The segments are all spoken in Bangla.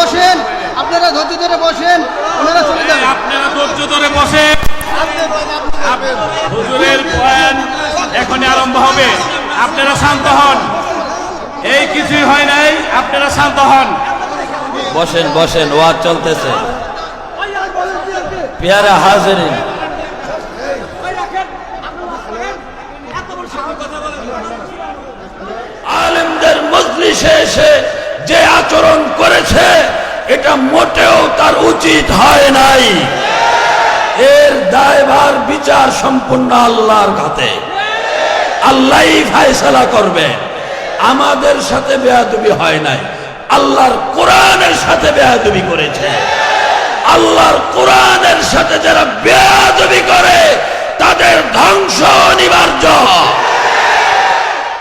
বসেন আপনারা ধৈর্য ধরে বসেন ওনারা চলে যাবেন আপনারা ধৈর্য ধরে বসে হুজুরের বয়ান এখনই আরম্ভ হবে। আপনারা শান্ত হন। এই কিছুই হয় নাই আপনারা শান্ত হন। বসেন বসেন ওয়াজ চলতেছে। পেয়ারা হাজিরিন। আলেমদের মজলিসে এসে যে আচরণ করেছে এটা মোটেও তার উচিত হয় নাই। এর দায়ভার, বিচার সম্পূর্ণ আল্লাহর হাতে। আল্লাহ ফায়সালা করবে। আমাদের সাথে বেয়াদবি হয় নাই। আল্লাহর কোরআনের সাথে বেয়াদবি করেছে। আল্লাহর কোরআনের সাথে যারা বেয়াদবি করে, তাদের ধ্বংস অনিবার্য।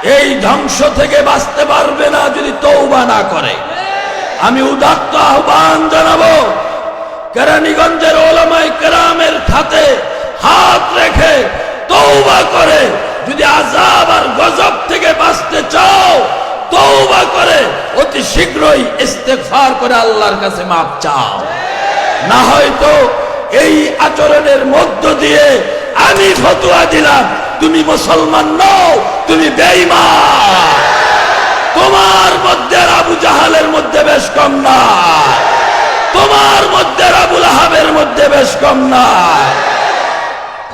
এই ধ্বংস থেকে বাঁচতে পারবে না যদি তৌবা না করে। আমি উদাত্ত আহ্বান জানাব। কেরানীগঞ্জের ওলামাই কেরামের খাতে হাত রেখে তৌবা করে। যদি আজাব আর গজব থেকে বাঁচতে চাও তৌবা করে। অতি শীঘ্রই ইস্তেগফার করে আল্লাহর কাছে মাপ চাও। না হয়তো এই আচরণের মধ্য দিয়ে আমি ফতুয়া দিলাম, তুমি মুসলমান নও, তুমি বেঈমান। তোমার মধ্যে আবু জাহালের মধ্যে বেশ কম না। তোমার মধ্যে আবুল আহাবের মধ্যে বেশ কম না।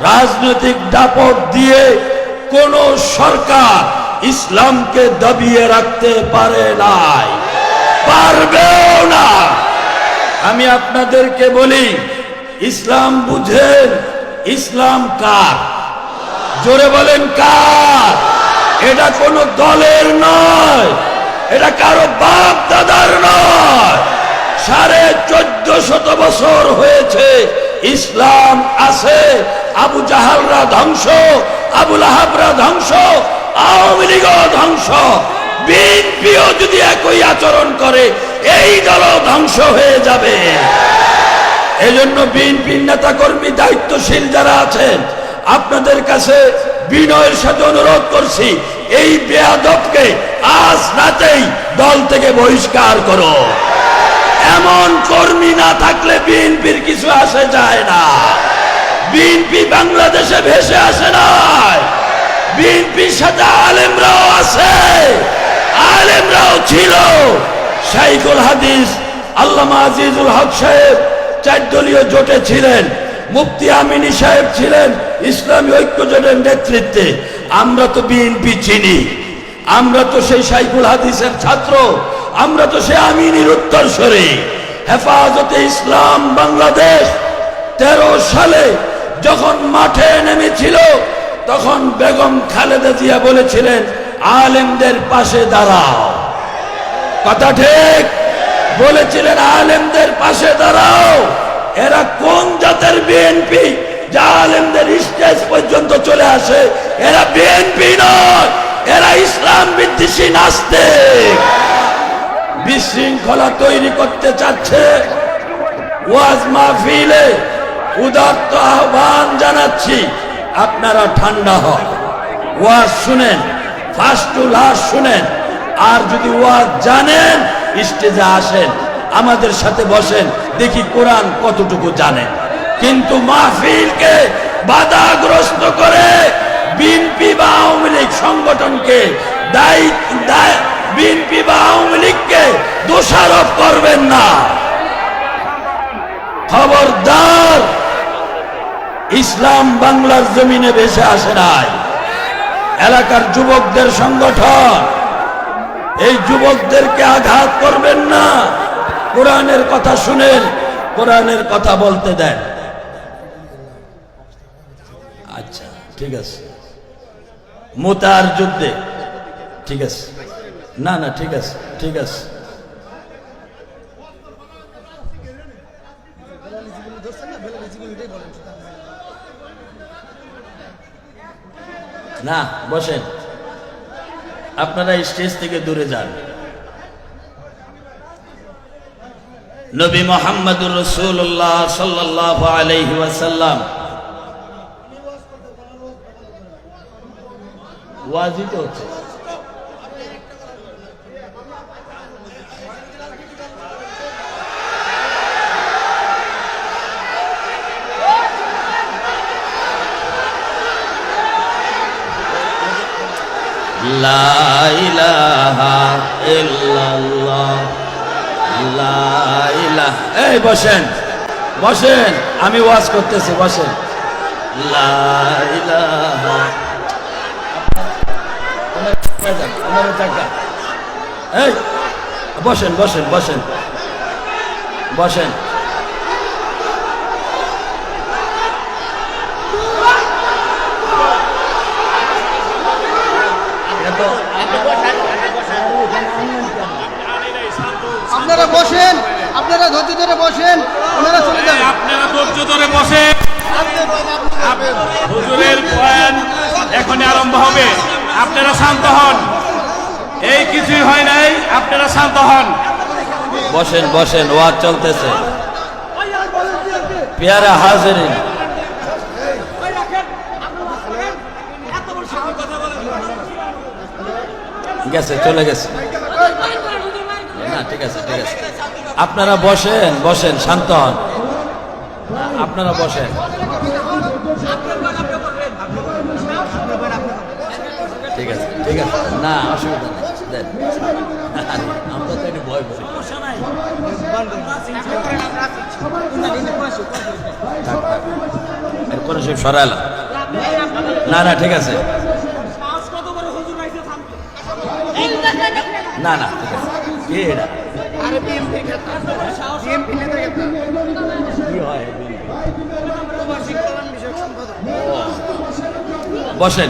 রাজনৈতিক দাপট দিয়ে কোন সরকার ইসলামকে দাবিয়ে রাখতে পারে নাই। পারবেও না। আমি আপনাদেরকে বলি, ইসলাম বুঝেন, ইসলাম কার? জোরে বলেন কার? এটা কোনো দলের নয়। এটা কারও বাপ দাদার নয়। সাড়ে চোদ্দ শত বছর হয়েছে, ইসলাম আছে, আবু জাহালরা ধ্বংস, আবুল আহাবরা ধ্বংস, আওয়ামী লীগও ধ্বংস। বিএনপিও যদি একই আচরণ করে, এই দল ধ্বংস হয়ে যাবে। এজন্য বিএনপির নেতা কর্মী দায়িত্বশীল যারা আছেন, আপনাদের কাছে বিনয়ের সাথে অনুরোধ করছি, এই বেয়াদবকে আজ রাতেই দল থেকে বহিষ্কার করো। এমন কর্মী না থাকলে বিএনপির কিছু আসে যায় না। বিএনপি বাংলাদেশে ভেসে আসে না বিএনপির সাথে আলেমরাও আছে, আলেমরাও ছিল। শাইখুল হাদিস, আল্লামা আজিজুল হক সাহেব চার দলীয় জোটে ছিলেন, মুফতি আমিনী সাহেব ছিলেন ইসলামী ঐক্য জোটের নেতৃত্বে আমরা তো বিএনপি চিনি, আমরা তো সেই সাইফুল হাদিসের ছাত্র, আমরা তো সে আমিনীর উত্তরস্বরী হেফাজতে ইসলাম বাংলাদেশ তেরো সালে যখন মাঠে নেমেছিল, তখন বেগম খালেদা জিয়া বলেছিলেন, আলেমদের পাশে দাঁড়াও। কথা ঠিক? বলেছিলেন, আলেমদের পাশে দাঁড়াও। এরা কোন জাতের বিএনপি? যা আলেমদের স্টেজ পর্যন্ত চলে আসে। এরা বিএনপি নয়, এরা ইসলাম বিদ্বেষী নাস্তিক। বিশৃঙ্খলা তৈরি করতে চাচ্ছে ওয়াজ মাহফিলে। উদাত্ত আহ্বান জানাচ্ছি, আপনারা ঠান্ডা হন। ওয়াজ শুনেন, ফার্স্ট টু লাস্ট শুনেন। আর যদি ওয়াজ জানেন, স্টেজে আসেন, আমাদের সাথে বসেন, দেখি কোরআন কতটুকু জানেন কিন্তু মাহফিলকে বাধাগ্রস্ত করে বিএনপি বা আওয়ামী লীগ সংগঠনকে দায়ী দায় বিএনপি বা আওয়ামী লীগকে দোষারোপ করবেন না। খবরদার, ইসলাম বাংলার জমিনে ভেসে আসে নাই। এলাকার যুবকদের সংগঠন, এই যুবকদেরকে আঘাত করবেন না। কোরআনের কথা শুনেন, কোরআনের কথা বলতে দেন। আচ্ছা ঠিক আছে। মোতার যুদ্ধে, ঠিক আছে। না না, ঠিক আছে ঠিক আছে। না, বসেন। আপনারা স্টেজ থেকে দূরে যান। নবী মোহাম্মদুর রসুল্লাহ সাল্লাহ আলহি ওয়াজিতে হচ্ছে। لا إله إلا الله এই বসেন। বসেন। আমি ওয়াজ করতেছি বসেন। লা এই বসেন বসেন বসেন। বসেন। আপনারা বসেন আপনারা ধৈর্য ধরে বসেন ওনারা চলে যাবেন আপনারা ধৈর্য ধরে বসে হুজুরের বয়ান এখনই আরম্ভ হবে। আপনারা শান্ত হন। এই কিছুই হয় নাই, আপনারা শান্ত হন। বসেন বসেন, ওয়াজ চলতেছে। পেয়ারা হাজিরিন। গেছে, চলে গেছে। না, ঠিক আছে ঠিক আছে। আপনারা বসেন বসেন, শান্ত হন। আপনারা বসেন। ঠিক আছে না অসুবিধা নেই। দেন। আমরা তো একটু ভয় পাই এরপরে সব সরাইলাম। না না ঠিক আছে। না না ঠিক আছে। কে এটা? কি হয় বসেন।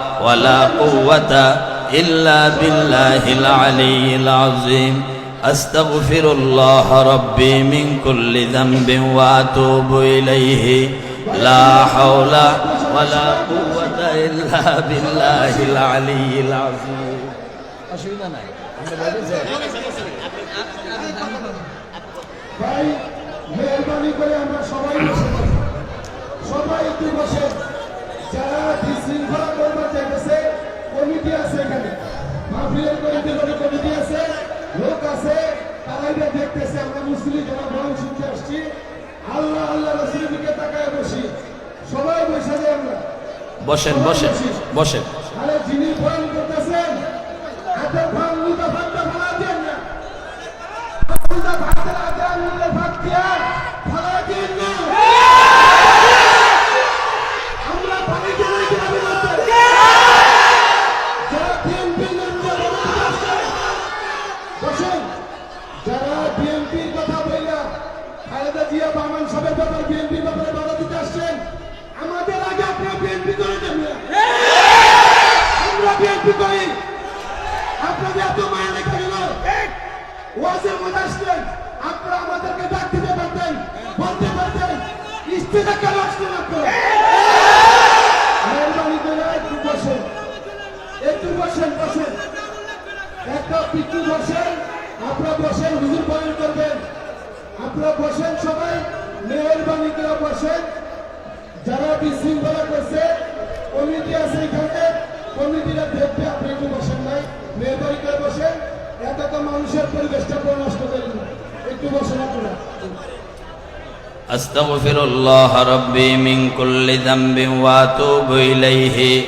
ওয়ালা কুওয়াতা ইল্লা বিল্লাহিল আলিয়িল আযীম أستغفر الله ربي من كل ذنب وأتوب إليه لا حول ولا قوة إلا بالله العلي العظيم ভাই মেহরবানি করে আমরা সবাই সবাই একটু বসে যারা বিশৃঙ্খলা করবার চাইতেছে কমিটি আছে এখানে। মাহফিলের কমিটি করে কমিটি আছে লোক আছে তারা এটা দেখতেছে আমরা মুসলিম যারা বরং শুনতে আসছি আল্লাহ আল্লাহ রসুলের দিকে তাকায় বসি। সবাই বসে যাই আমরা। বসেন বসেন বসেন। স্ত্রীটা কেন আসলেন আপনারা মেহরবানি করে একটু বসেন একটু বসেন বসেন একটা বসেন আপনারা বসেন, হুজুর বয়ান করবেন। আপনারা বসেন সবাই, মেহরবানি করে যারা বিশৃঙ্খলা করছে, কমিটি আছে এখানে। কমিটিরা দেখবে, আপনি একটু নাই মেহরবানি করে বসেন। এত মানুষের পরিবেশটা পুরো নষ্ট করেন না একটু বসেন আপনারা। أستغفر الله ربي من كل ذنب وأتوب إليه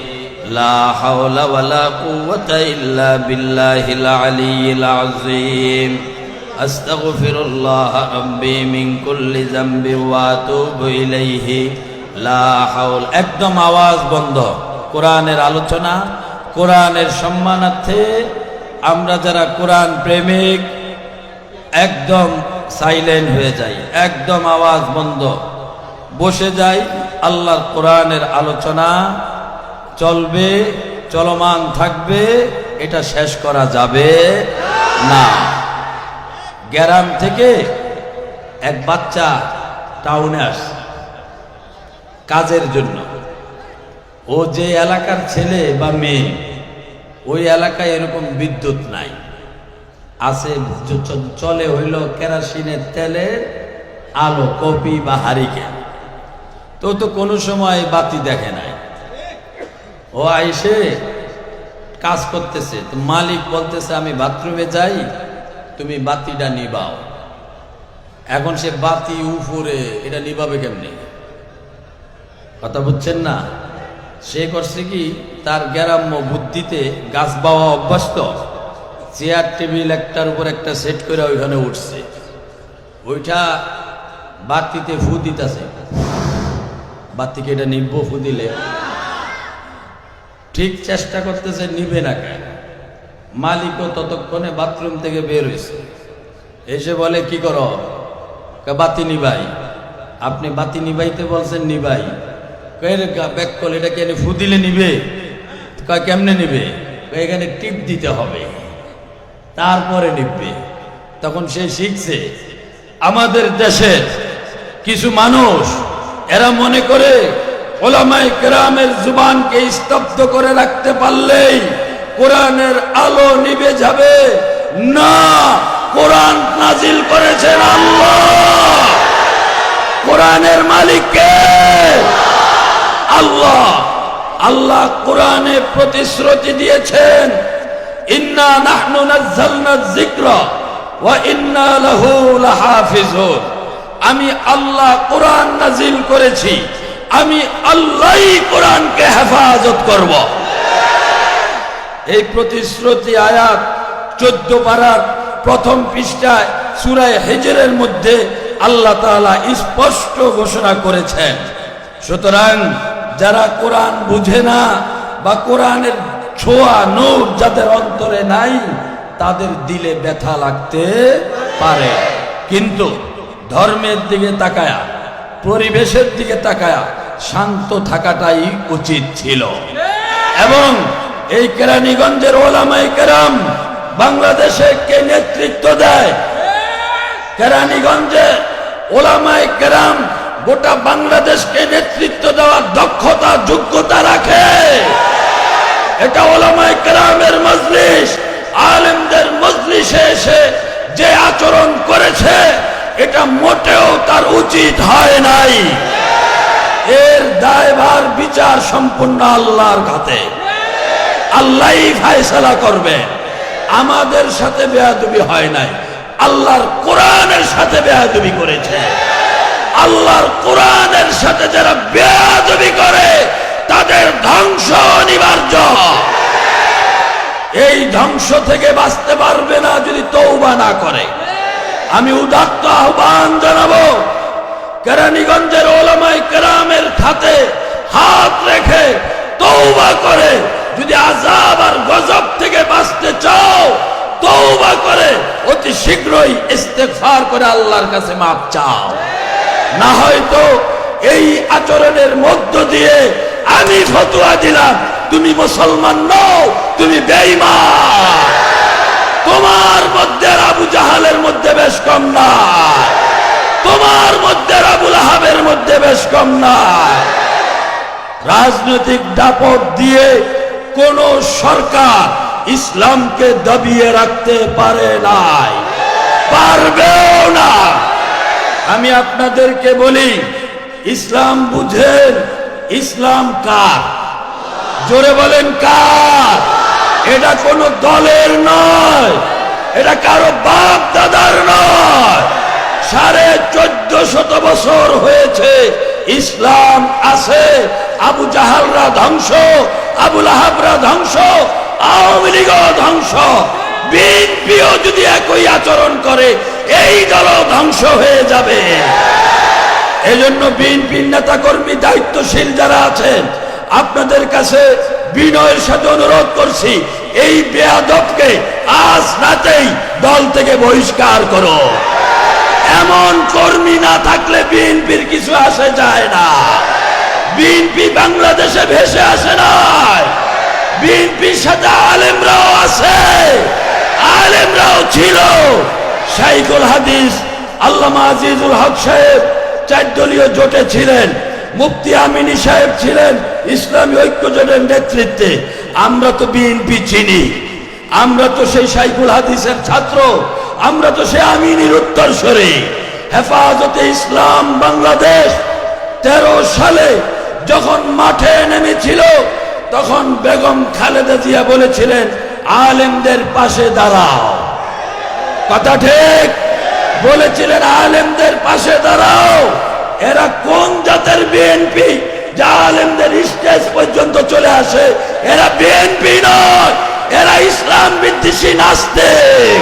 لا حول ولا قوة إلا بالله العلي العظيم أستغفر الله ربي من كل ذنب وأتوب إليه لا حول একদম আওয়াজ বন্ধ কোরআনের আলোচনা কোরআনের সম্মানার্থে আমরা যারা কোরআন প্রেমিক একদম সাইলেন্ট হয়ে যাই একদম আওয়াজ বন্ধ। বসে যাই আল্লাহর কোরআনের আলোচনা, চলবে, চলমান থাকবে, এটা শেষ করা যাবে না। গ্রাম থেকে এক বাচ্চা টাউনে আসছে কাজের জন্য। ও যে এলাকার ছেলে বা মেয়ে, ওই এলাকায় এরকম বিদ্যুৎ নাই। আছে চলে হইল কেরাসিনের তেলের আলো কপি বা হারিকেন। তো তো কোনো সময় বাতি দেখে নাই। ও আইসে কাজ করতেছে, তো মালিক বলতেছে, আমি বাথরুমে যাই, তুমি বাতিটা নিবাও। এখন সে বাতি উপরে, এটা নিবাবে কেমনি? কথা বুঝছেন না? সে করছে কি, তার গ্যারাম্য বুদ্ধিতে গাছ বাওয়া অভ্যাস তো চেয়ার, টেবিল একটার উপর একটা সেট করে ওইখানে উঠছে। ওইটা বাতিতে ফু দিতেছে। বাতিকে এটা নিব্ব ফু দিলে। ঠিক চেষ্টা করতেছে, নিবে না কেন? মালিকও ততক্ষণে বাথরুম থেকে বের হয়েছে এসে বলে, কি করো? বাতি নিবাই। আপনি বাতি নিবাইতে বলছেন, নিবাই। ব্যাক কল এটা কেন ফু দিলে নিবে? কেমনে নিবে? এখানে টিপ দিতে হবে। তারপরে নিবে। তখন সে শিখছে, আমাদের দেশের কিছু মানুষ, এরা মনে করে ওলামাই গ্রামের জুবানকে স্তব্ধ করে রাখতে পারলেই কোরআনের আলো নিবে যাবে। না, কোরআন নাজিল করেছেন আল্লাহ। কোরআনের মালিককে আল্লাহ। আল্লাহ কোরআনে প্রতিশ্রুতি দিয়েছেন। ইন্না নাহনু নাজ্জালনা যিকরা ওয়া ইন্না লাহু লাহাফিজুন। আমি আল্লাহ কোরআন নাজিল করেছি। আমি আল্লাহই কোরআনকে হেফাজত করব। এই প্রতিশ্রুতি আয়াত চোদ্দ পাড়ার প্রথম পৃষ্ঠায় সুরায় হেজরের মধ্যে আল্লাহ তাআলা স্পষ্ট ঘোষণা করেছেন। সুতরাং যারা কোরআন বুঝে না বা কোরআনের ছোঁয়া নূর যাদের অন্তরে নাই, তাদের দিলে ব্যথা লাগতে পারে। কিন্তু ধর্মের দিকে তাকায়া, পরিবেশের দিকে তাকায়া শান্ত থাকাটাই উচিত ছিল। এবং এই কেরানীগঞ্জের ওলামাই কেরাম বাংলাদেশে কে নেতৃত্ব দেয়? কেরানীগঞ্জে ওলামাই কেরাম গোটা বাংলাদেশকে নেতৃত্ব দেওয়ার দক্ষতা, যোগ্যতা রাখে। এটা ওলামাই কেরামের মজলিস। আলেমদের মজলিসে এসে যে আচরণ করেছে, এটা মোটেও তার উচিত হয় নাই। এর দায়ভার, বিচার সম্পূর্ণ আল্লাহর হাতে। আল্লাহই ফায়সালা করবে। আমাদের সাথে বেয়াদবি হয় নাই। আল্লাহর কোরআনের সাথে বেয়াদবি করেছে। আল্লাহর কোরআনের সাথে যারা বেয়াদবি করে তাদের ধ্বংস অনিবার্য। এই ধ্বংস থেকে বাঁচতে পারবে না যদি তৌবা না করে। আমি উদাত্ত আহ্বান জানাব, কেরানীগঞ্জের ওলামাই কেরামের খাতে হাত রেখে তৌবা করে। যদি আজাব আর গজব থেকে বাঁচতে চাও তৌবা করে, অতি শীঘ্রই ইস্তেগফার করে আল্লাহর কাছে মাপ চাও। না হয়তো এই আচরণের মধ্য দিয়ে আমি ফতুয়া দিলাম, তুমি মুসলমান নও, তুমি বেঈমান। তোমার মধ্যে আবু জাহালের মধ্যে বেশ কম নাই। তোমার মধ্যে আবুল আহাবের মধ্যে বেশ কম নাই। রাজনৈতিক দাপট দিয়ে কোন সরকার ইসলামকে দাবিয়ে রাখতে পারে নাই। পারবেও না। আমি আপনাদেরকে বলি, ইসলাম বুঝেন ইসলাম কার? জোরে বলেন কার? এটা কোনো দলের নয়, এটা কারও বাপ দাদার নয়। সাড়ে চোদ্দ শত বছর হয়েছে, ইসলাম আছে, আবু জাহালরা ধ্বংস আবুল আহাবরা ধ্বংস, আওয়ামী লীগও ধ্বংস। বিএনপিও যদি একই আচরণ করে, এই দলও ধ্বংস হয়ে যাবে। এজন্য বিএনপির নেতা কর্মী দায়িত্বশীল যারা আছেন, আপনাদের কাছে বিনয়ের সাথে অনুরোধ করছি, এই বেয়াদবকে আজ রাতেই দল থেকে বহিষ্কার করো। এমন কর্মী না থাকলে বিএনপির কিছু আসে যায় না। বিএনপি বাংলাদেশে ভেসে আসে না বিএনপির সাথে আলেমরাও আছে। আলেমরাও ছিল। শাইকুল হাদিস, আল্লামা আজিজুল হক সাহেব চার দলীয় জোটে ছিলেন। মুফতি আমিনী সাহেব ছিলেন ইসলামী ঐক্য জোটের নেতৃত্বে। আমরা তো বিএনপি চিনি। আমরা তো সেই সাইকুল হাদিসের ছাত্র। আমরা তো সে আমিনীর উত্তরস্বরী হেফাজতে ইসলাম বাংলাদেশ তেরো সালে যখন মাঠে নেমেছিল, তখন বেগম খালেদা জিয়া বলেছিলেন, আলেমদের পাশে দাঁড়াও। কথা ঠিক? বলেছিলেন, আলেমদের পাশে দাঁড়াও। এরা কোন জাতের বিএনপি যা আলেমদের স্টেজ পর্যন্ত চলে আসে। এরা বিএনপি নয়, এরা ইসলাম বিদ্বেষী নাস্তিক।